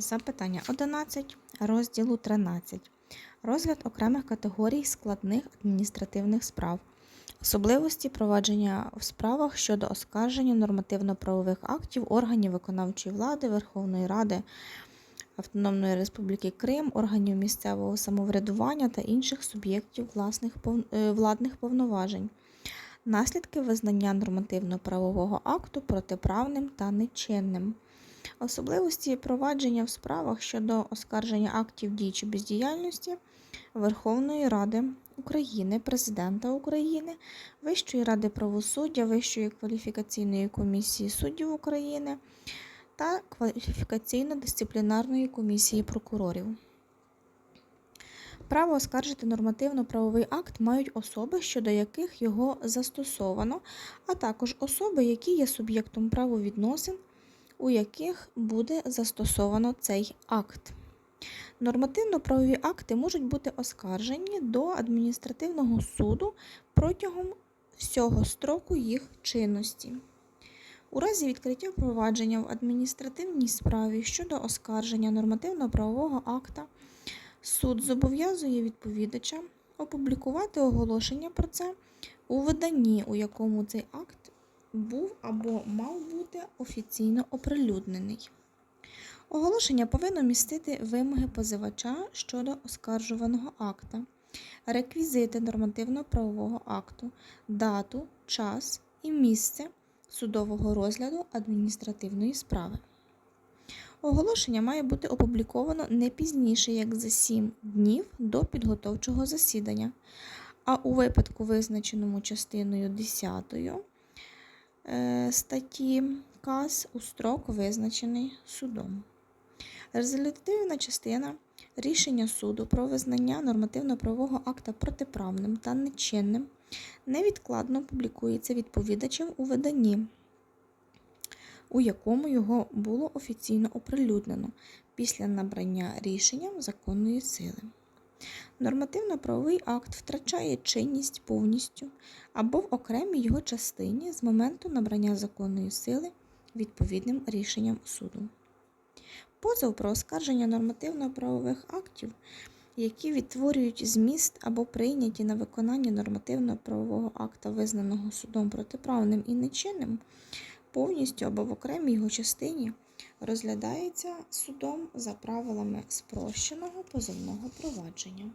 Запитання 11 розділу 13. Розгляд окремих категорій складних адміністративних справ. Особливості провадження в справах щодо оскарження нормативно-правових актів органів виконавчої влади Верховної Ради Автономної Республіки Крим, органів місцевого самоврядування та інших суб'єктів власних е, владних повноважень. Наслідки визнання нормативно-правового акту протиправним та нечинним. Особливості провадження в справах щодо оскарження актів дій чи бездіяльності Верховної Ради України, Президента України, Вищої ради правосуддя, Вищої кваліфікаційної комісії суддів України та кваліфікаційно-дисциплінарної комісії прокурорів. Право оскаржити нормативно-правовий акт мають особи, щодо яких його застосовано, а також особи, які є суб'єктом правовідносин, у яких буде застосовано цей акт. Нормативно-правові акти можуть бути оскаржені до адміністративного суду протягом всього строку їх чинності. У разі відкриття провадження в адміністративній справі щодо оскарження нормативно-правового акта суд зобов'язує відповідача опублікувати оголошення про це у виданні, у якому цей акт був або мав бути офіційно оприлюднений. Оголошення повинно містити вимоги позивача щодо оскаржуваного акта, реквізити нормативно-правового акту, дату, час і місце судового розгляду адміністративної справи. Оголошення має бути опубліковано не пізніше, як за 7 днів до підготовчого засідання, а у випадку, визначеному частиною 10 е, статті КАС у строк, визначений судом. Резолютивна частина рішення суду про визнання нормативно-правового акта протиправним та нечинним невідкладно публікується відповідачем у виданні, у якому його було офіційно оприлюднено після набрання рішенням законної сили. Нормативно-правовий акт втрачає чинність повністю або в окремій його частині з моменту набрання законної сили відповідним рішенням суду. Позов про оскарження нормативно-правових актів, які відтворюють зміст або прийняті на виконання нормативно-правового акта, визнаного судом протиправним і нечинним, повністю або в окремій його частині розглядається судом за правилами спрощеного позовного провадження.